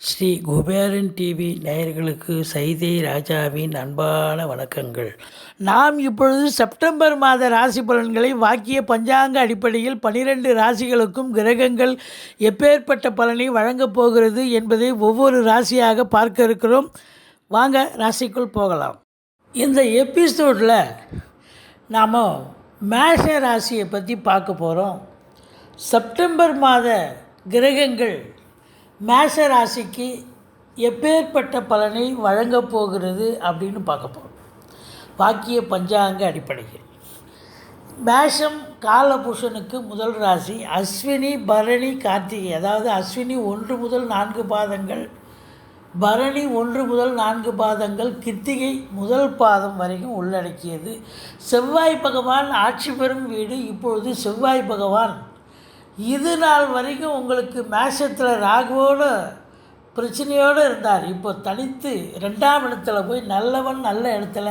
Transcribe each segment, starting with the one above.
Sri Kuberan TV நேயர்களுக்கு சைதை ராஜாவின் அன்பான வணக்கங்கள். நாம் இப்பொழுது செப்டம்பர் மாத ராசி பலன்களை வாக்கிய பஞ்சாங்க அடிப்படையில் பனிரெண்டு ராசிகளுக்கும் கிரகங்கள் எப்பேற்பட்ட பலனை வழங்கப் போகிறது என்பதை ஒவ்வொரு ராசியாக பார்க்க இருக்கிறோம். வாங்க ராசிக்குள் போகலாம். இந்த எபிசோடில் நாம் மேஷ ராசியை பற்றி பார்க்க போகிறோம் செப்டம்பர் மாத கிரகங்கள் மேஷ ராசிக்கு எப்பேற்பட்ட பலனை வழங்கப் போகிறது அப்படின்னு பார்க்க போகிறோம் வாக்கிய பஞ்சாங்க அடிப்படையில். மேஷம் காலபுருஷனுக்கு முதல் ராசி அஸ்வினி பரணி கார்த்திகை. அதாவது அஸ்வினி ஒன்று முதல் நான்கு பாதங்கள் பரணி ஒன்று முதல் நான்கு பாதங்கள் கிருத்திகை முதல் பாதம் வரைக்கும் உள்ளடக்கியது. செவ்வாய் பகவான் ஆட்சி பெறும் வீடு. இப்பொழுது செவ்வாய் பகவான் இது நாள் வரைக்கும் உங்களுக்கு மேஷத்தில் ராகுவோடு பிரச்சனையோடு இருந்தார். இப்போ தனித்து ரெண்டாம் இடத்துல போய் நல்லவன் நல்ல இடத்துல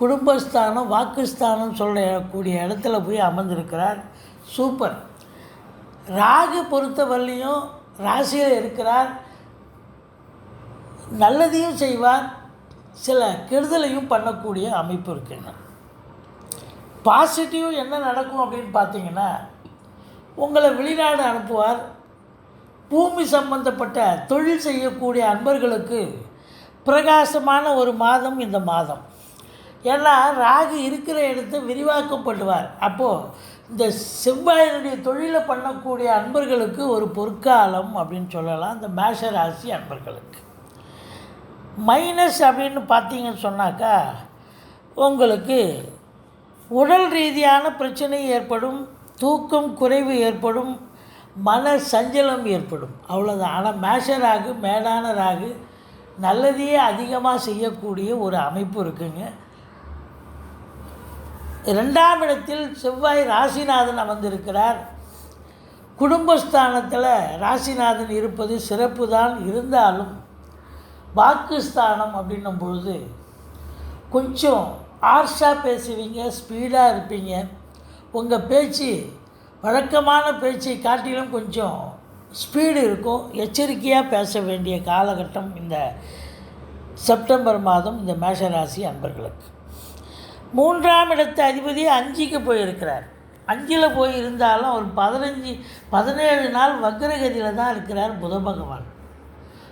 குடும்பஸ்தானம் வாக்குஸ்தானம் சொல்லக்கூடிய இடத்துல போய் அமர்ந்திருக்கிறார். சூப்பர் ராகு பொறுத்தவரையிலையும் ராசியில் இருக்கிறார். நல்லதையும் செய்வார். சில கெடுதலையும் பண்ணக்கூடிய அமைப்பு இருக்குங்க பாசிட்டிவ் என்ன நடக்கும் அப்படின்னு பார்த்தீங்கன்னா உங்களை வெளிநாடு அனுப்புவார். பூமி சம்பந்தப்பட்ட தொழில் செய்யக்கூடிய அன்பர்களுக்கு பிரகாசமான ஒரு மாதம் இந்த மாதம். ஏன்னா ராகு இருக்கிற இடத்த விரிவாக்கப்படுவார். அப்போது இந்த செவ்வாயினுடைய தொழிலை பண்ணக்கூடிய அன்பர்களுக்கு ஒரு பொற்காலம் அப்படின்னு சொல்லலாம் இந்த மேஷ ராசி அன்பர்களுக்கு. மைனஸ் அப்படின்னு பார்த்தீங்கன்னு சொன்னாக்கா உங்களுக்கு உடல் ரீதியான பிரச்சனை ஏற்படும் தூக்கம் குறைவு ஏற்படும் மன சஞ்சலம் ஏற்படும். அவ்வளோதான் ஆனால் மேஷராகு மேடான ராகு நல்லதையே அதிகமாக செய்யக்கூடிய ஒரு அமைப்பு இருக்குங்க. ரெண்டாம் இடத்தில் செவ்வாய் ராசிநாதன் அமர்ந்திருக்கிறார். குடும்பஸ்தானத்தில் ராசிநாதன் இருப்பது சிறப்பு தான் இருந்தாலும் வாக்குஸ்தானம் அப்படின்னும் பொழுது கொஞ்சம் ஆர்ஷாக பேசுவீங்க ஸ்பீடாக இருப்பீங்க. உங்கள் பேச்சு வழக்கமான பேச்சை காட்டிலும் கொஞ்சம் ஸ்பீடு இருக்கும். எச்சரிக்கையாக பேச வேண்டிய காலகட்டம் இந்த செப்டம்பர் மாதம் இந்த மேஷராசி அன்பர்களுக்கு. மூன்றாம் இடத்து அதிபதி அஞ்சுக்கு போயிருக்கிறார். அஞ்சில் போய் இருந்தாலும் ஒரு பதினஞ்சு பதினேழு நாள் வக்ரகதியில் தான் இருக்கிறார் புத பகவான்.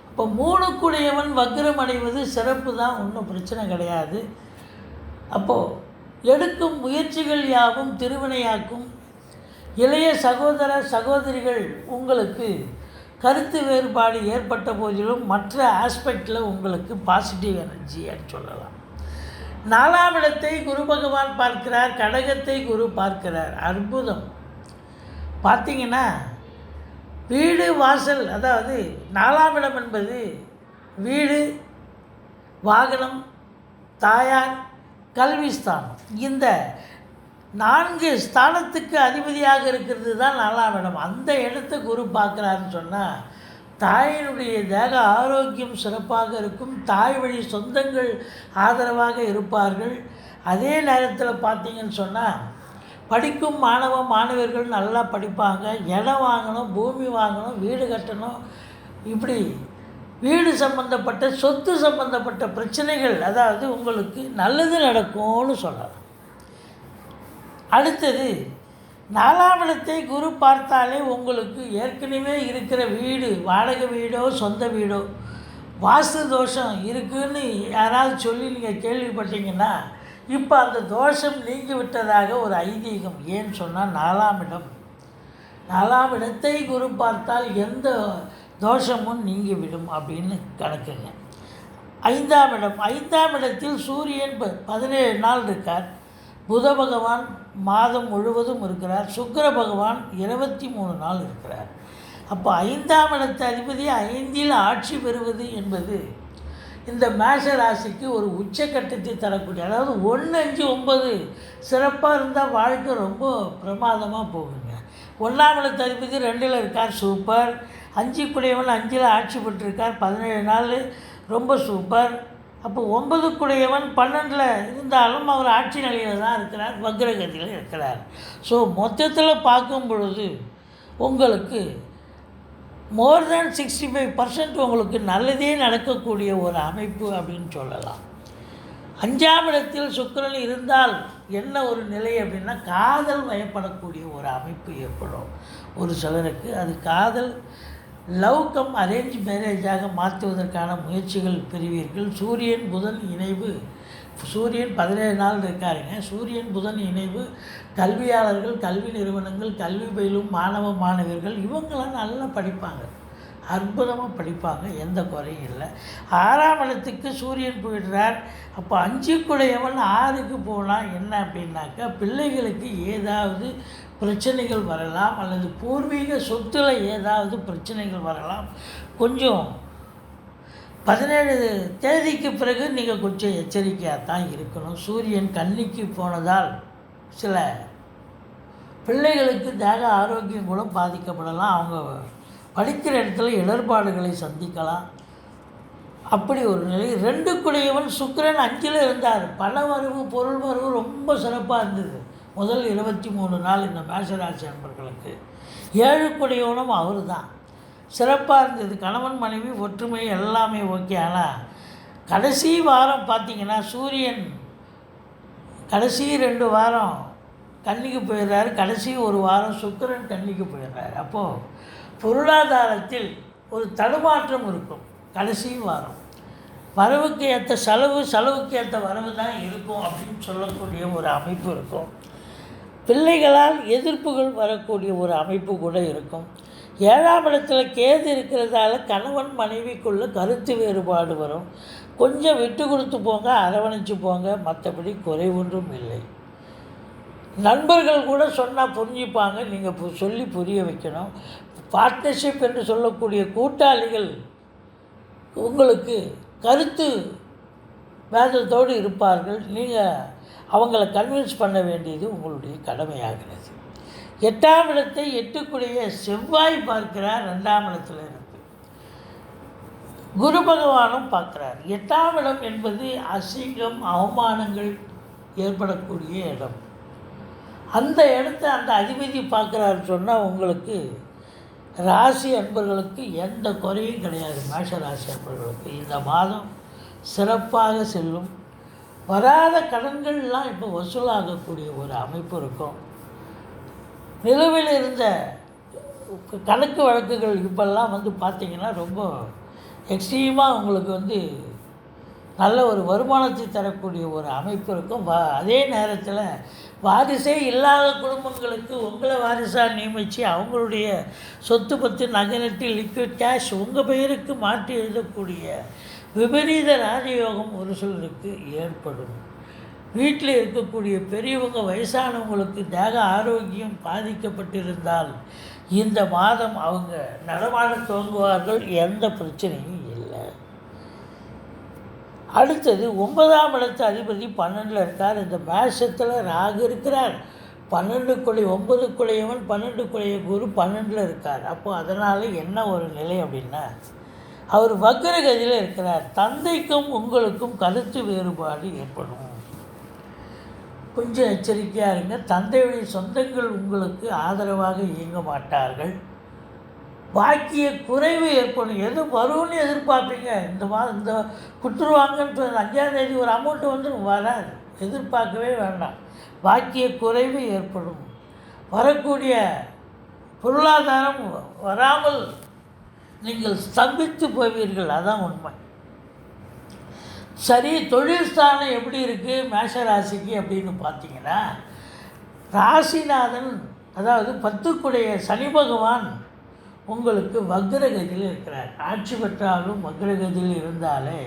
இப்போ மூணுக்குடையவன் வக்ரம் அடைவது சிறப்பு தான் ஒன்றும் பிரச்சனை கிடையாது. அப்போது எடுக்கும் முயற்சிகள் யாவும் திருவினையாக்கும். இளைய சகோதர சகோதரிகள் உங்களுக்கு கருத்து வேறுபாடு ஏற்பட்ட போதிலும் மற்ற ஆஸ்பெக்டில் உங்களுக்கு பாசிட்டிவ் எனர்ஜின்னு சொல்லலாம். நாலாம் இடத்தை குரு பகவான் பார்க்கிறார் கடகத்தை குரு பார்க்கிறார். அற்புதம். பார்த்தீங்கன்னா வீடு வாசல் அதாவது நாலாம் இடம் என்பது வீடு வாகனம் தாயார் கல்வி ஸ்தானம் இந்த நான்கு ஸ்தானத்துக்கு அதிபதியாக இருக்கிறது தான் நாலாம் இடம் அந்த இடத்த குரு பார்க்குறாருன்னு சொன்னால் தாயினுடைய தேக ஆரோக்கியம் சிறப்பாக இருக்கும். தாய் வழி சொந்தங்கள் ஆதரவாக இருப்பார்கள். அதே நேரத்தில் பார்த்தீங்கன்னு சொன்னால் படிக்கும் மாணவ மாணவர்கள் நல்லா படிப்பாங்க. இடம் வாங்கணும் பூமி வாங்கணும் வீடு கட்டணும். இப்படி வீடு சம்பந்தப்பட்ட சொத்து சம்பந்தப்பட்ட பிரச்சனைகள் அதாவது உங்களுக்கு நல்லது நடக்கும்னு சொல்லலாம். அடுத்தது நாலாம் இடத்தை குரு பார்த்தாலே உங்களுக்கு ஏற்கனவே இருக்கிற வீடு வாடகை வீடோ சொந்த வீடோ வாஸ்து தோஷம் இருக்குன்னு யாராவது சொல்லி நீங்கள் கேள்விப்பட்டீங்கன்னா இப்போ அந்த தோஷம் நீங்கி விட்டதாக ஒரு ஐதீகம். ஏன்னு சொன்னால் நாலாம் இடம். நாலாம் இடத்தை குரு பார்த்தால் எந்த தோஷமும் நீங்கிவிடும் அப்படின்னு கணக்குங்க. ஐந்தாம் இடம் ஐந்தாம் இடத்தில் சூரியன் ப பதினேழு நாள் இருக்கார். புத பகவான் மாதம் முழுவதும் இருக்கிறார். சுக்கர பகவான் இருபத்தி மூணு நாள் இருக்கிறார். அப்போ ஐந்தாம் இடத்து அதிபதி ஐந்தில் ஆட்சி பெறுவது என்பது இந்த மேஷ ராசிக்கு ஒரு உச்சக்கட்டத்தை தரக்கூடிய அதாவது ஒன்று அஞ்சு ஒம்பது சிறப்பாக இருந்தால் வாழ்க்கை ரொம்ப பிரமாதமாக போகுங்க. ஒன்றாம் இடத்து அதிபதி ரெண்டில் இருக்கார் சூப்பர். அஞ்சு குடையவன் அஞ்சில் ஆட்சி பெற்றிருக்கார் பதினேழு நாள் ரொம்ப சூப்பர் அப்போ ஒன்பது குடையவன் பன்னெண்டில் இருந்தாலும் அவர் ஆட்சி நிலையில் தான் இருக்கிறார் வக்ரகதியில் இருக்கிறார். ஸோ மொத்தத்தில் பார்க்கும் பொழுது உங்களுக்கு more than sixty five percent உங்களுக்கு நல்லதே நடக்கக்கூடிய ஒரு அமைப்பு அப்படின்னு சொல்லலாம். அஞ்சாம் இடத்தில் சுக்கரன் இருந்தால் என்ன ஒரு நிலை அப்படின்னா காதல் வயப்படக்கூடிய ஒரு அமைப்பு ஏற்படும். ஒரு சிலருக்கு அது காதல் லவ் கம் அரேஞ்ச் மேரேஜாக மாற்றுவதற்கான முயற்சிகள் பெறுவீர்கள். சூரியன் புதன் இணைவு. சூரியன் பதினேழு நாள் இருக்காருங்க. சூரியன் புதன் இணைவு. கல்வியாளர்கள் கல்வி நிறுவனங்கள் கல்வி பயிலும் மாணவ மாணவியர்கள் இவங்களாம் நல்லா படிப்பாங்க. அற்புதமாக படிப்பாங்க எந்த குறையும் இல்லை. ஆறாம் இடத்துக்கு சூரியன் போயிடுறார். அப்போ அஞ்சு குடையவன் ஆறுக்கு போனால் என்ன அப்படின்னாக்கா பிள்ளைகளுக்கு ஏதாவது பிரச்சனைகள் வரலாம் அல்லது பூர்வீக சொத்துல ஏதாவது பிரச்சனைகள் வரலாம். கொஞ்சம் பதினேழு தேதிக்கு பிறகு நீங்கள் கொஞ்சம் எச்சரிக்கையாக தான் இருக்கணும். சூரியன் கன்னிக்கு போனதால் சில பிள்ளைகளுக்கு தேக ஆரோக்கியம் கூட பாதிக்கப்படலாம். அவங்க படிக்கிற இடத்துல இடர்பாடுகளை சந்திக்கலாம். அப்படி ஒரு நிலை. ரெண்டு குடையவன் சுக்கிரன் அஞ்சில் இருந்தார். பண வரவு பொருள் வரவு ரொம்ப சிறப்பாக இருந்தது. முதல் இருபத்தி மூணு நாள் இந்த மேஷராசி நண்பர்களுக்கு ஏழு குடையவனும் அவர் தான் சிறப்பாக இருந்தது. கணவன் மனைவி ஒற்றுமை எல்லாமே ஓகே. ஆனால் கடைசி வாரம் பார்த்திங்கன்னா சூரியன் கடைசி ரெண்டு வாரம் கன்னிக்கு போயிடுறாரு கடைசி ஒரு வாரம் சுக்கிரன் கன்னிக்கு போயிடுறாரு அப்போது பொருளாதாரத்தில் ஒரு தடுமாற்றம் இருக்கும். கடைசி வாரம். வரவுக்கு ஏற்ற செலவு செலவுக்கு ஏற்ற வரவு தான் இருக்கும் அப்படின்னு சொல்லக்கூடிய ஒரு அமைப்பு இருக்கும். பிள்ளைகளால் எதிர்ப்புகள் வரக்கூடிய ஒரு அமைப்பு கூட இருக்கும். ஏழாம் இடத்துல கேது இருக்கிறதால கணவன் மனைவிக்குள்ள கருத்து வேறுபாடு வரும். கொஞ்சம் விட்டு கொடுத்து போங்க அரவணைச்சு போங்க மற்றபடி குறைவொன்றும் இல்லை. நண்பர்கள் கூட சொன்னால் புரிஞ்சுப்பாங்க நீங்கள் பு- சொல்லி புரிய வைக்கணும். பார்ட்னர்ஷிப் என்று சொல்லக்கூடிய கூட்டாளிகள் உங்களுக்கு கருத்து வேதத்தோடு இருப்பார்கள். நீங்கள் அவங்கள கன்வின்ஸ் பண்ண வேண்டியது உங்களுடைய கடமையாகிறது. எட்டாம் இடத்தை எட்டுக்குடைய செவ்வாய் பார்க்கிறார் ரெண்டாம் இடத்துல இருந்து. குரு பகவானும் பார்க்குறார். எட்டாம் இடம் என்பது அசிங்கம் அவமானங்கள் ஏற்படக்கூடிய இடம். அந்த இடத்த அந்த அதிபதி பார்க்குறாருன்னு சொன்னால் உங்களுக்கு ராசி அன்பர்களுக்கு எந்த குறையும் கிடையாது. மேஷ ராசி அன்பர்களுக்கு இந்த மாதம் சிறப்பாக செல்லும். வராத கடன்கள்லாம் இப்போ வசூலாகக்கூடிய ஒரு அமைப்பு இருக்கும். நிலுவில் இருந்த கணக்கு வழக்குகள் இப்போல்லாம் வந்து பார்த்திங்கன்னா ரொம்ப எக்ஸ்ட்ரீமாக உங்களுக்கு வந்து நல்ல ஒரு வருமானத்தை தரக்கூடிய ஒரு அமைப்பு இருக்கும். வா அதே நேரத்தில் வாரிசே இல்லாத குடும்பங்களுக்கு உங்களை வாரிசாக நியமித்து அவங்களுடைய சொத்து பத்து நகரட்டி லிக்விட் கேஷ் உங்கள் பெயருக்கு மாற்றி எழுதக்கூடிய விபரீத ராஜயோகம் ஒரு சிலருக்கு ஏற்படும். வீட்டில் இருக்கக்கூடிய பெரியவங்க வயசானவங்களுக்கு தேக ஆரோக்கியம் பாதிக்கப்பட்டிருந்தால் இந்த மாதம் அவங்க நடமாட துவங்குவார்கள் எந்த பிரச்சனையும் அடுத்தது ஒன்பதாம் இடத்து அதிபதி பன்னெண்டில் இருக்கார். இந்த மேஷத்தில் ராகு இருக்கிறார். பன்னெண்டு குழி ஒன்பது குழையவன் பன்னெண்டு குழைய குரு பன்னெண்டில் இருக்கார். அப்போது அதனால் என்ன ஒரு நிலை அப்படின்னா அவர் வக்ரகதியில் இருக்கிறார். தந்தைக்கும் உங்களுக்கும் கருத்து வேறுபாடு ஏற்படும். கொஞ்சம் எச்சரிக்கையாக இருங்க. தந்தையுடைய சொந்தங்கள் உங்களுக்கு ஆதரவாக இயங்க மாட்டார்கள். பாக்கிய குறைவு ஏற்படும். எது வரும்னு எதிர்பார்ப்பீங்க? இந்த மாதம் இந்த கொடுத்துருவாங்கன்னு அஞ்சாம் தேதி ஒரு அமௌண்ட்டு வந்து வராது. எதிர்பார்க்கவே வேண்டாம். பாக்கிய குறைவு ஏற்படும். வரக்கூடிய பொருளாதாரம் வராமல் நீங்கள் ஸ்தம்பித்து போவீர்கள். அதான் உண்மை. சரி தொழில் ஸ்தானம் எப்படி இருக்குது மேஷ ராசிக்கு அப்படின்னு பார்த்தீங்கன்னா ராசிநாதன் அதாவது பத்துக்குடைய சனி பகவான் உங்களுக்கு வக்ரகதியில் இருக்கிறார். ஆட்சி பெற்றாலும் வக்ரகதியில் இருந்தாலே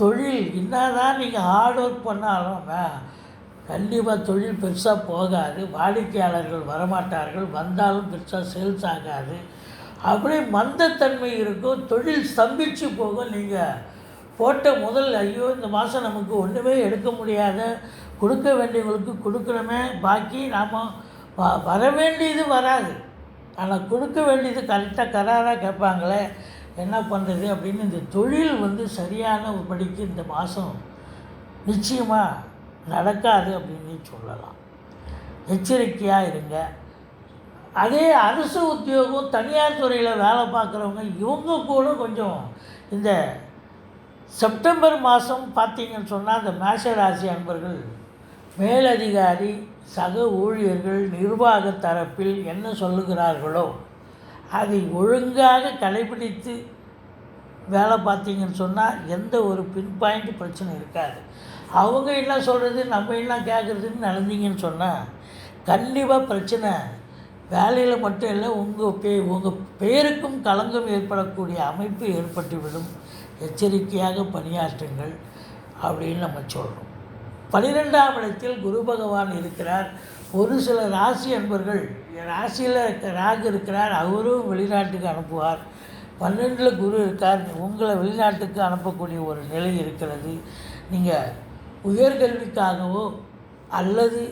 தொழில் என்னதான் நீங்கள் ஹார்ட் ஒர்க் பண்ணாலும் கண்டிப்பாக தொழில் பெருசாக போகாது. வாடிக்கையாளர்கள் வரமாட்டார்கள். வந்தாலும் பெருசாக சேல்ஸ் ஆகாது. அப்படியே மந்தத்தன்மை இருக்கும். தொழில் ஸ்தம்பிச்சு போகும். நீங்கள் போட்ட முதல் ஐயோ இந்த மாதம் நமக்கு ஒன்றுமே எடுக்க முடியாத கொடுக்க வேண்டியவங்களுக்கு கொடுக்கணுமே பாக்கி நாம் வ வர வேண்டியது வராது. ஆனால் கொடுக்க வேண்டியது கரெக்டாக கராராக கேட்பாங்களே என்ன பண்ணுறது அப்படின்னு இந்த தொழில் வந்து சரியான படிக்கு இந்த மாதம் நிச்சயமாக நடக்காது அப்படின்னு சொல்லலாம். எச்சரிக்கையாக இருங்க. அதே அரசு உத்தியோகம் தனியார் துறையில் வேலை பார்க்குறவங்க இவங்க கூட கொஞ்சம் இந்த செப்டம்பர் மாதம் பார்த்தீங்கன்னு சொன்னால் அந்த மேஷ ராசி அன்பர்கள் மேலதிகாரி சக ஊழியர்கள் நிர்வாக தரப்பில் என்ன சொல்லுகிறார்களோ அதை ஒழுங்காக கடைபிடித்து வேலை பார்த்தீங்கன்னு சொன்னால் எந்த ஒரு பின் பாயிண்ட் பிரச்சனை இருக்காது. அவங்க என்ன சொல்கிறது நம்ம என்ன கேட்குறதுன்னு நடந்தீங்கன்னு சொன்னால் கண்டிப்பாக பிரச்சனை. வேலையில் மட்டும் இல்லை உங்கள் பே உங்கள் பேருக்கும் களங்கம் ஏற்படக்கூடிய அமைப்பு ஏற்பட்டுவிடும். எச்சரிக்கையாக பணியாற்றுங்கள் அப்படின்னு நம்ம சொல்கிறோம் பனிரெண்டாம் இடத்தில் குரு பகவான் இருக்கிறார். ஒரு சில ராசி அன்பர்கள் ராசியில் ராகு இருக்கிறார் அவரும் வெளிநாட்டுக்கு அனுப்புவார். பன்னெண்டில் குரு இருக்கார். உங்களை வெளிநாட்டுக்கு அனுப்பக்கூடிய ஒரு நிலை இருக்கிறது. நீங்கள் உயர்கல்விக்காகவோ அல்லது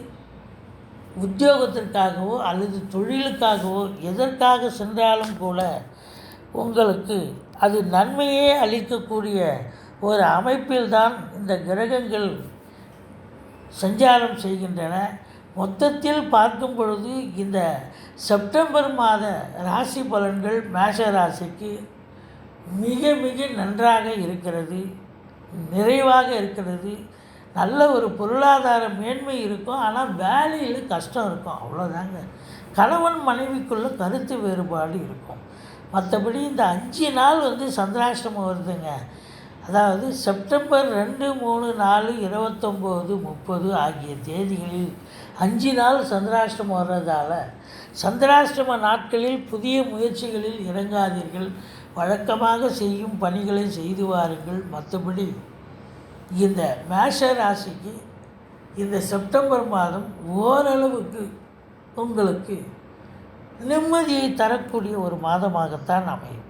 உத்தியோகத்திற்காகவோ அல்லது தொழிலுக்காகவோ எதற்காக சென்றாலும் கூட உங்களுக்கு அது நன்மையே அளிக்கக்கூடிய ஒரு அமைப்பில்தான் இந்த கிரகங்கள் சஞ்சாரம் செய்கின்றன. மொத்தத்தில் பார்க்கும் பொழுது இந்த செப்டம்பர் மாத ராசி பலன்கள் மேஷ ராசிக்கு மிக மிக நன்றாக இருக்கிறது. நிறைவாக இருக்கிறது. நல்ல ஒரு பொருளாதார மேன்மை இருக்கும். ஆனால் வேலையில் கஷ்டம் இருக்கும். அவ்வளோதாங்க கணவன் மனைவிக்குள்ளே கருத்து வேறுபாடு இருக்கும். மற்றபடி இந்த அஞ்சு நாள் வந்து சந்திராஷ்டமம் வருதுங்க. அதாவது செப்டம்பர் ரெண்டு மூணு நாலு இருபத்தொம்போது முப்பது ஆகிய தேதிகளில் அஞ்சு நாள் சந்திராஷ்டமம் வர்றதால சந்திராஷ்டம நாட்களில் புதிய முயற்சிகளில் இறங்காதீர்கள். வழக்கமாக செய்யும் பணிகளை செய்து வாருங்கள். மற்றபடி இந்த மேஷ ராசிக்கு இந்த செப்டம்பர் மாதம் ஓரளவுக்கு உங்களுக்கு நிம்மதியை தரக்கூடிய ஒரு மாதமாகத்தான் அமையும்.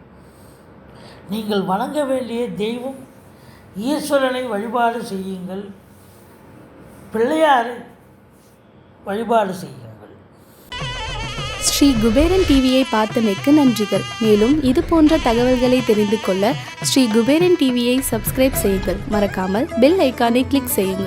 நீங்கள் வணங்க வேண்டிய தெய்வம் ஈஸ்வரனை வழிபாடு செய்யுங்கள். பிள்ளையாரை வழிபாடு செய்யுங்கள். ஸ்ரீ குபேரன் டிவியை பார்த்தமைக்கு நன்றிகள். மேலும் இது போன்ற தகவல்களை தெரிந்து கொள்ள ஸ்ரீ குபேரன் டிவியை சப்ஸ்கிரைப் செய்யுங்கள். மறக்காமல் பெல் ஐக்கானை கிளிக் செய்யுங்கள்.